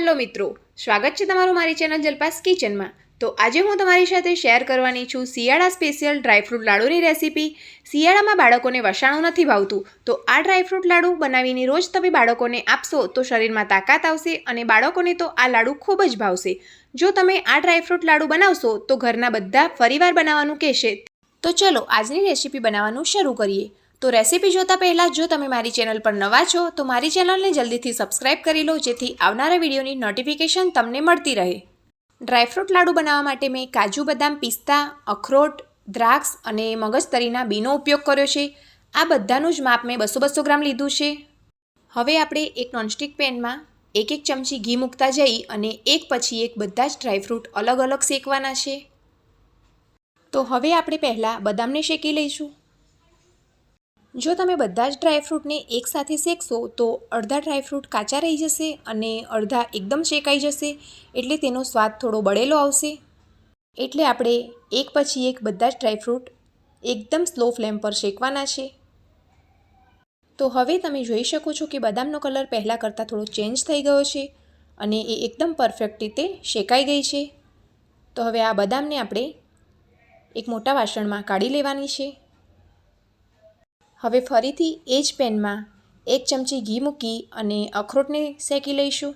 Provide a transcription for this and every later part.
Hello મિત્રો, સ્વાગત છે તમારું મારી ચેનલ જલપાસ કિચનમાં. તો આજે હું તમારી સાથે શેર કરવાની છું શિયાળા સ્પેશિયલ ડ્રાયફ્રૂટ લાડુની રેસીપી. શિયાળામાં બાળકોને વસાણું નથી ભાવતું, તો આ ડ્રાયફ્રૂટ લાડુ બનાવીને રોજ તમે બાળકોને આપશો તો શરીરમાં તાકાત આવશે અને બાળકોને તો આ લાડુ ખૂબ જ ભાવશે. જો તમે આ ડ્રાયફ્રૂટ લાડુ બનાવશો તો ઘરના બધા ફરીવાર બનાવવાનું કહેશે. તો ચલો આજની રેસીપી બનાવવાનું શરૂ કરીએ. તો રેસીપી જોતા પહેલાં જો તમે મારી ચેનલ પર નવા છો, તો મારી ચેનલને જલ્દીથી સબસ્ક્રાઇબ કરી લો, જેથી આવનારા વિડીયોની નોટિફિકેશન તમને મળતી રહે. ડ્રાયફ્રૂટ લાડુ બનાવવા માટે મેં કાજુ બદામ પિસ્તા, અખરોટ, દ્રાક્ષ અને મગજતરીના બીનો ઉપયોગ કર્યો છે. આ બધાનું જ માપ મેં બસો બસો ગ્રામ લીધું છે. હવે આપણે એક નોનસ્ટિક પેનમાં એક એક ચમચી ઘી મૂકતા જઈ અને એક પછી એક બધા જ ડ્રાયફ્રૂટ અલગ અલગ શેકવાના છે. તો હવે આપણે પહેલાં બદામને શેકી લઈશું. જો તમે બધા જ ડ્રાયફ્રૂટને એકસાથે શેકશો, તો અડધા ડ્રાયફ્રૂટ કાચા રહી જશે અને અડધા એકદમ શેકાઈ જશે, એટલે તેનો સ્વાદ થોડો બળેલો આવશે. એટલે આપણે એક પછી એક બધા જ ડ્રાયફ્રૂટ એકદમ સ્લો ફ્લેમ પર શેકવાના છે. તો હવે તમે જોઈ શકો છો કે બદામનો કલર પહેલાં કરતાં થોડો ચેન્જ થઈ ગયો છે અને એ એકદમ પરફેક્ટ રીતે શેકાઈ ગઈ છે. તો હવે આ બદામને આપણે એક મોટા વાસણમાં કાઢી લેવાની છે. હવે ફરીથી એ જ પેનમાં એક ચમચી ઘી મૂકી અને અખરોટને શેકી લઈશું.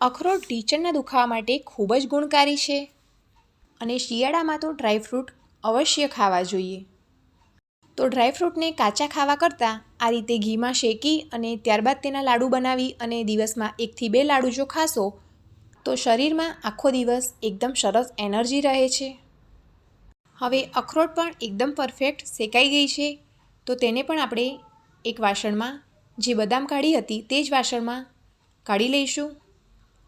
અખરોટ ઢીચણના દુખાવા માટે ખૂબ જ ગુણકારી છે અને શિયાળામાં તો ડ્રાયફ્રૂટ અવશ્ય ખાવા જોઈએ. તો ડ્રાયફ્રૂટને કાચા ખાવા કરતાં આ રીતે ઘીમાં શેકી અને ત્યારબાદ તેના લાડુ બનાવી અને દિવસમાં એકથી બે લાડુ જો ખાશો, તો શરીરમાં આખો દિવસ એકદમ સરસ એનર્જી રહે છે. હવે અખરોટ પણ એકદમ પરફેક્ટ શેકાઈ ગઈ છે તો તેને પણ આપણે એક વાસણમાં જે બદામ કાઢી હતી તે જ વાસણમાં કાઢી લઈશું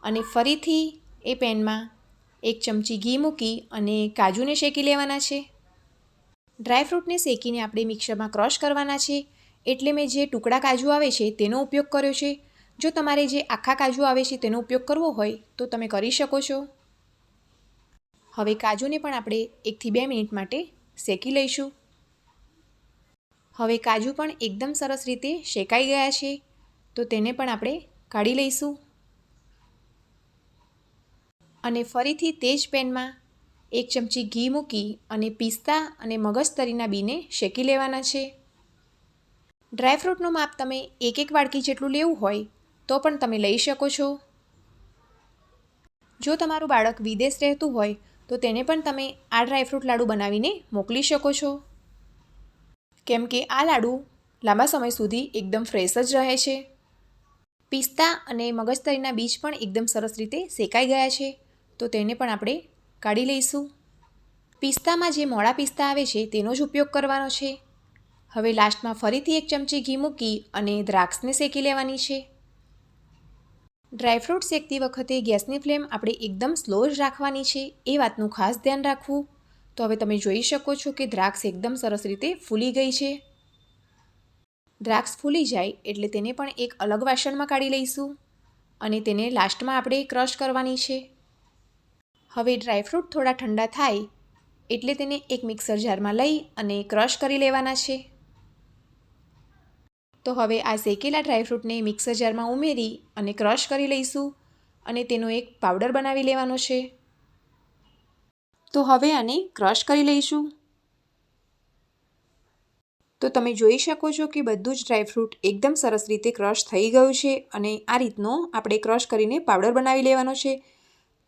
અને ફરીથી એ પેનમાં એક ચમચી ઘી મૂકી અને કાજુને શેકી લેવાના છે. ડ્રાયફ્રૂટને શેકીને આપણે મિક્સરમાં ક્રશ કરવાના છે એટલે મેં જે ટુકડા કાજુ આવે છે તેનો ઉપયોગ કર્યો છે. જો તમારે જે આખા કાજુ આવે છે તેનો ઉપયોગ કરવો હોય તો તમે કરી શકો છો. હવે કાજુને પણ આપણે એકથી બે મિનિટ માટે શેકી લઈશું. હવે કાજુ પણ એકદમ સરસ રીતે શેકાઈ ગયા છે. તો તેને પણ આપણે કાઢી લઈશું. અને ફરીથી તે જ પેનમાં એક ચમચી ઘી મૂકી અને પિસ્તા અને મગજતરીના બીને શેકી લેવાના છે. ડ્રાયફ્રૂટનું માપ તમે એક એક વાડકી જેટલું લેવું હોય તો પણ તમે લઈ શકો છો. જો તમારું બાળક વિદેશ રહેતું હોય તો તેને પણ તમે આ ડ્રાયફ્રૂટ લાડુ બનાવીને મોકલી શકો છો. કેમ કે આ લાડુ લાંબા સમય સુધી એકદમ ફ્રેશ જ રહે છે. પિસ્તા અને મગજતરીના બીજ પણ એકદમ સરસ રીતે શેકાઈ ગયા છે. તો તેને પણ આપણે કાઢી લઈશું. પિસ્તામાં જે મોડા પિસ્તા આવે છે તેનો જ ઉપયોગ કરવાનો છે. હવે લાસ્ટમાં ફરીથી એક ચમચી ઘી મૂકી અને દ્રાક્ષને શેકી લેવાની છે. ડ્રાયફ્રૂટ શેકતી વખતે ગેસની ફ્લેમ આપણે એકદમ સ્લો જ રાખવાની છે, એ વાતનું ખાસ ધ્યાન રાખવું. તો હવે તમે જોઈ શકો છો કે દ્રાક્ષ એકદમ સરસ રીતે ફૂલી ગઈ છે. દ્રાક્ષ ફૂલી જાય એટલે તેને પણ એક અલગ વાસણમાં કાઢી લઈશું અને તેને લાસ્ટમાં આપણે ક્રશ કરવાની છે. હવે ડ્રાયફ્રૂટ થોડા ઠંડા થાય એટલે તેને એક મિક્સર જારમાં લઈ અને ક્રશ કરી લેવાના છે. તો હવે આ શેકેલા ડ્રાયફ્રૂટને મિક્સર જારમાં ઉમેરી અને ક્રશ કરી લઈશું અને તેનો એક પાવડર બનાવી લેવાનો છે. તો હવે આને ક્રશ કરી લઈશું. તો તમે જોઈ શકો છો કે બધું જ ડ્રાયફ્રૂટ એકદમ સરસ રીતે ક્રશ થઈ ગયું છે અને આ રીતનો આપણે ક્રશ કરીને પાવડર બનાવી લેવાનો છે.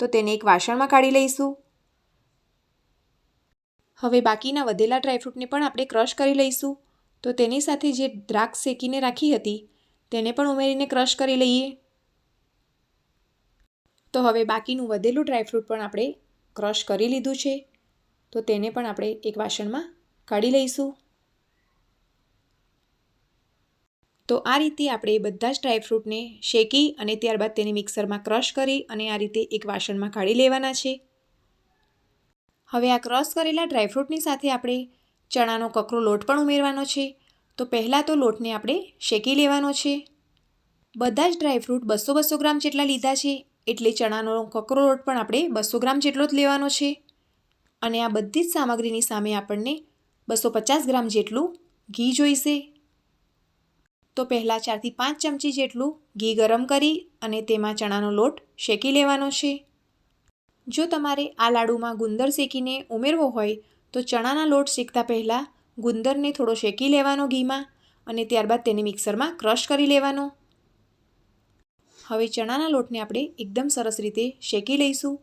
તો તેને એક વાસણમાં કાઢી લઈશું. હવે બાકીના વધેલા ડ્રાયફ્રૂટને પણ આપણે ક્રશ કરી લઈશું. તો તેની સાથે જે દ્રાક્ષ શેકીને રાખી હતી, તેને પણ ઉમેરીને ક્રશ કરી લઈએ. તો હવે બાકીનું વધેલું ડ્રાયફ્રૂટ પણ આપણે ક્રશ કરી લીધું છે, તો તેને પણ આપણે એક વાસણમાં કાઢી લઈશું. તો આ રીતે આપણે બધા જ ડ્રાયફ્રૂટને શેકી અને ત્યારબાદ તેને મિક્સરમાં ક્રશ કરી અને આ રીતે એક વાસણમાં કાઢી લેવાના છે. હવે આ ક્રશ કરેલા ડ્રાયફ્રૂટની સાથે આપણે ચણાનો કકરો લોટ પણ ઉમેરવાનો છે, તો પહેલાં તો લોટને આપણે શેકી લેવાનો છે. બધા જ ડ્રાયફ્રૂટ બસો બસો ગ્રામ જેટલા લીધા છે એટલે ચણાનો કકરો લોટ પણ આપણે બસો ગ્રામ જેટલો જ લેવાનો છે. અને આ બધી જ સામગ્રીની સામે આપણને બસો પચાસ ગ્રામ જેટલું ઘી જોઈશે. તો પહેલાં ચારથી પાંચ ચમચી જેટલું ઘી ગરમ કરી અને તેમાં ચણાનો લોટ શેકી લેવાનો છે. જો તમારે આ લાડુમાં ગુંદર શેકીને ઉમેરવો હોય, તો ચણાના લોટ શેકતા પહેલાં ગુંદરને થોડો શેકી લેવાનો ઘીમાં અને ત્યારબાદ તેને મિક્સરમાં ક્રશ કરી લેવાનો. હવે ચણાના લોટને આપણે એકદમ સરસ રીતે શેકી લઈશું.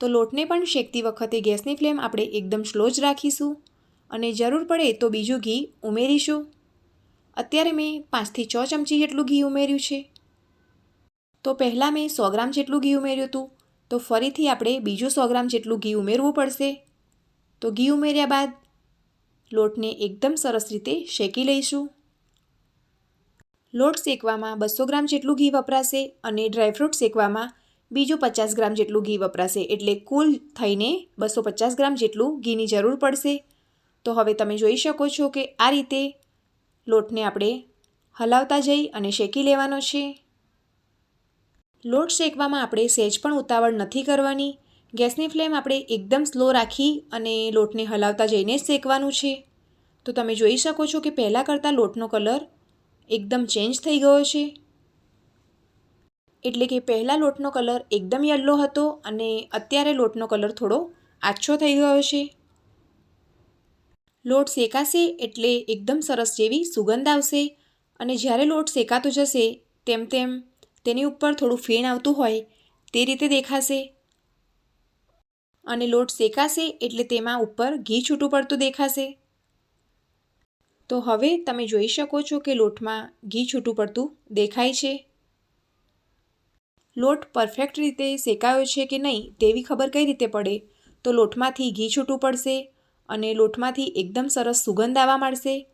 તો લોટને પણ શેકતી વખતે ગેસની ફ્લેમ આપણે એકદમ સ્લો જ રાખીશું અને જરૂર પડે તો બીજું ઘી ઉમેરીશું. અત્યારે મેં પાંચથી છ ચમચી જેટલું ઘી ઉમેર્યું છે. તો પહેલાં મેં સો ગ્રામ જેટલું ઘી ઉમેર્યું હતું. તો ફરીથી આપણે બીજું સો ગ્રામ જેટલું ઘી ઉમેરવું પડશે. તો ઘી ઉમેર્યા બાદ લોટને એકદમ સરસ રીતે શેકી લઈશું. લોટ શેકવામાં બસો ગ્રામ જેટલું ઘી વપરાશે અને ડ્રાયફ્રૂટ શેકવામાં બીજું પચાસ ગ્રામ જેટલું ઘી વપરાશે એટલે કુલ થઈને બસો પચાસ ગ્રામ જેટલું ઘીની જરૂર પડશે. તો હવે તમે જોઈ શકો છો કે આ રીતે લોટને આપણે હલાવતા જઈ અને શેકી લેવાનો છે. લોટ શેકવામાં આપણે સહેજ પણ ઉતાવળ નથી કરવાની. ગેસની ફ્લેમ આપણે એકદમ સ્લો રાખી અને લોટને હલાવતા જઈને જ શેકવાનું છે. તો તમે જોઈ શકો છો કે પહેલાં કરતાં લોટનો કલર એકદમ ચેન્જ થઈ ગયો છે. એટલે કે પહેલાં લોટનો કલર એકદમ યલો હતો અને અત્યારે લોટનો કલર થોડો આછો થઈ ગયો છે. લોટ શેકાશે એટલે એકદમ સરસ જેવી સુગંધ આવશે અને જ્યારે લોટ શેકાતો જશે તેમ તેમ તેની ઉપર થોડું ફેણ આવતું હોય તે રીતે દેખાશે. અને લોટ શેકાશે એટલે તેમાં ઉપર ઘી છૂટું પડતું દેખાશે. તો હવે તમે જોઈ શકો છો કે લોટમાં ઘી છૂટું પડતું દેખાય છે. લોટ પરફેક્ટ રીતે શેકાયો છે કે નહીં તેવી ખબર કઈ રીતે પડે? તો લોટમાંથી ઘી છૂટું પડશે અને લોટમાંથી એકદમ સરસ સુગંધ આવવા માંડશે.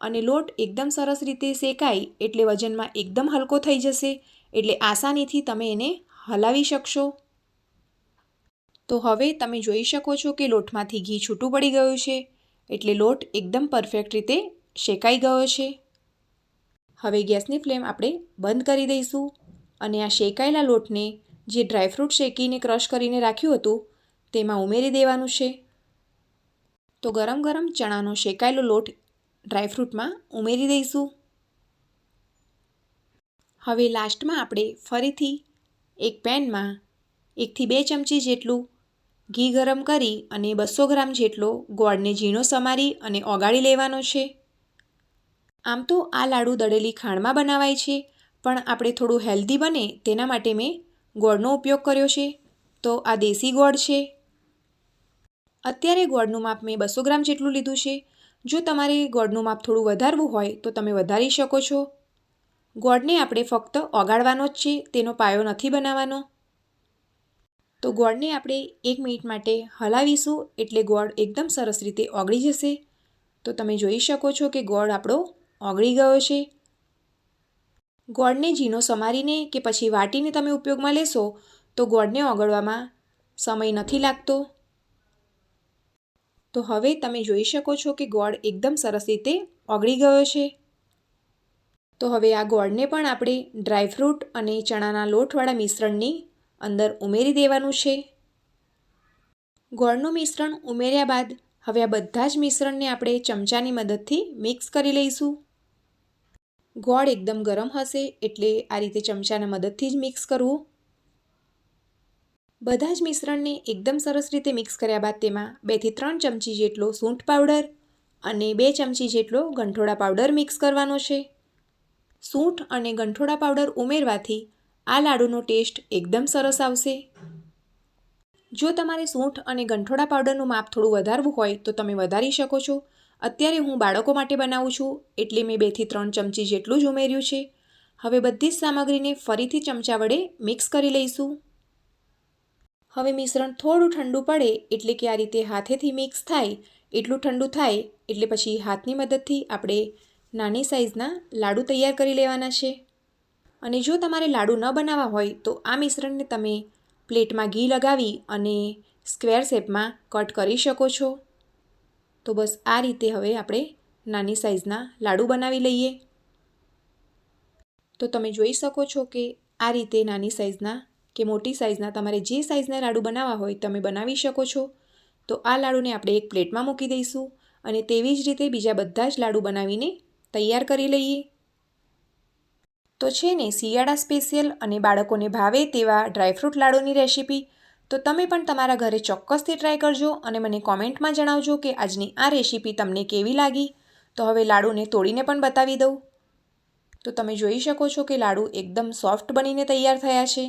અને લોટ એકદમ સરસ રીતે શેકાય એટલે વજનમાં એકદમ હલકો થઈ જશે એટલે આસાનીથી તમે એને હલાવી શકશો. તો હવે તમે જોઈ શકો છો કે લોટમાંથી ઘી છૂટું પડી ગયું છે. એટલે લોટ એકદમ પરફેક્ટ રીતે શેકાઈ ગયો છે. હવે ગેસની ફ્લેમ આપણે બંધ કરી દઈશું અને આ શેકાયેલા લોટને જે ડ્રાયફ્રૂટ શેકીને ક્રશ કરીને રાખ્યું હતું, તેમાં ઉમેરી દેવાનું છે. તો ગરમ ગરમ ચણાનો શેકાયેલો લોટ ડ્રાયફ્રૂટમાં ઉમેરી દઈશું. હવે લાસ્ટમાં આપણે ફરીથી એક પેનમાં એકથી બે ચમચી જેટલું ઘી ગરમ કરી અને બસો ગ્રામ જેટલો ગોળને ઝીણો સમારી અને ઓગાળી લેવાનો છે. આમ તો આ લાડુ દળેલી ખાંડમાં બનાવાય છે, પણ આપણે થોડું હેલ્ધી બને તેના માટે મેં ગોળનો ઉપયોગ કર્યો છે. તો આ દેશી ગોળ છે. અત્યારે ગોળનું માપ મેં બસો ગ્રામ જેટલું લીધું છે. જો તમારે ગોળનું માપ થોડું વધારવું હોય તો તમે વધારી શકો છો. ગોળને આપણે ફક્ત ઓગાળવાનો જ છે, તેનો પાયો નથી બનાવવાનો. તો ગોળને આપણે એક મિનિટ માટે હલાવીશું એટલે ગોળ એકદમ સરસ રીતે ઓગળી જશે. તો તમે જોઈ શકો છો કે ગોળ આપણો ઓગળી ગયો છે. ગોળને ઝીણો સમારીને કે પછી વાટીને તમે ઉપયોગમાં લેશો તો ગોળને ઓગળવામાં સમય નથી લાગતો. તો હવે તમે જોઈ શકો છો કે ગોળ એકદમ સરસ રીતે ઓગળી ગયો છે. તો હવે આ ગોળને પણ આપણે ડ્રાયફ્રૂટ અને ચણાના લોટવાળા મિશ્રણની અંદર ઉમેરી દેવાનું છે. ગોળનું મિશ્રણ ઉમેર્યા બાદ હવે આ બધા જ મિશ્રણને આપણે ચમચાની મદદથી મિક્સ કરી લઈશું. ગોળ એકદમ ગરમ હશે એટલે આ રીતે ચમચાના મદદથી જ મિક્સ કરવું. બધા જ મિશ્રણને એકદમ સરસ રીતે મિક્સ કર્યા બાદ તેમાં બેથી ત્રણ ચમચી જેટલો સૂંઠ પાવડર અને બે ચમચી જેટલો ગંઠોડા પાવડર મિક્સ કરવાનો છે. સૂંઠ અને ગંઠોડા પાવડર ઉમેરવાથી આ લાડુનો ટેસ્ટ એકદમ સરસ આવશે. જો તમારે સૂંઠ અને ગંઠોડા પાવડરનું માપ થોડું વધારવું હોય તો તમે વધારી શકો છો. અત્યારે હું બાળકો માટે બનાવું છું, એટલે મેં બેથી ત્રણ ચમચી જેટલું જ ઉમેર્યું છે. હવે બધી જ સામગ્રીને ફરીથી ચમચા વડે મિક્સ કરી લઈશું. હવે મિશ્રણ થોડું ઠંડુ પડે, એટલે કે આ રીતે હાથેથી મિક્સ થાય, એટલું ઠંડુ થાય, એટલે પછી હાથની મદદથી આપણે નાની સાઇઝના લાડુ તૈયાર કરી લેવાના છે. અને જો તમારે લાડુ ન બનાવવા હોય તો આ મિશ્રણને તમે પ્લેટમાં ઘી લગાવી અને સ્ક્વેર શેપમાં કટ કરી શકો છો. તો બસ આ રીતે હવે આપણે નાની સાઇઝના લાડુ બનાવી લઈએ. તો તમે જોઈ શકો છો કે આ રીતે નાની સાઇઝના કે મોટી સાઇઝના તમારે જે સાઇઝના લાડુ બનાવવા હોય તમે બનાવી શકો છો. તો આ લાડુને આપણે એક પ્લેટમાં મૂકી દઈશું અને તેવી જ રીતે બીજા બધા જ લાડુ બનાવીને તૈયાર કરી લઈએ. તો છે ને, શિયાળા સ્પેશિયલ અને બાળકોને ભાવે તેવા ડ્રાયફ્રૂટ લાડુની રેસીપી. તો તમે પણ તમારા ઘરે ચોક્કસથી ટ્રાય કરજો અને મને કોમેન્ટમાં જણાવજો કે આજની આ રેસીપી તમને કેવી લાગી. તો હવે લાડુને તોડીને પણ બતાવી દઉં. તો તમે જોઈ શકો છો કે લાડુ એકદમ સોફ્ટ બનીને તૈયાર થયા છે.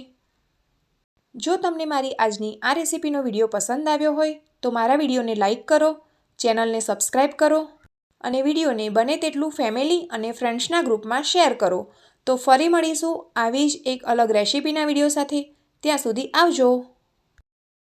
જો તમને મારી આજની આ રેસીપીનો વીડિયો પસંદ આવ્યો હોય, તો મારા વિડીયોને લાઇક કરો, ચેનલને સબસ્ક્રાઈબ કરો અને વિડીયોને બને તેટલું ફેમિલી અને ફ્રેન્ડ્સના ગ્રુપમાં શેર કરો. તો ફરી મળીશું આવી જ એક અલગ રેસીપીના વીડિયો સાથે. ત્યાં સુધી આવજો.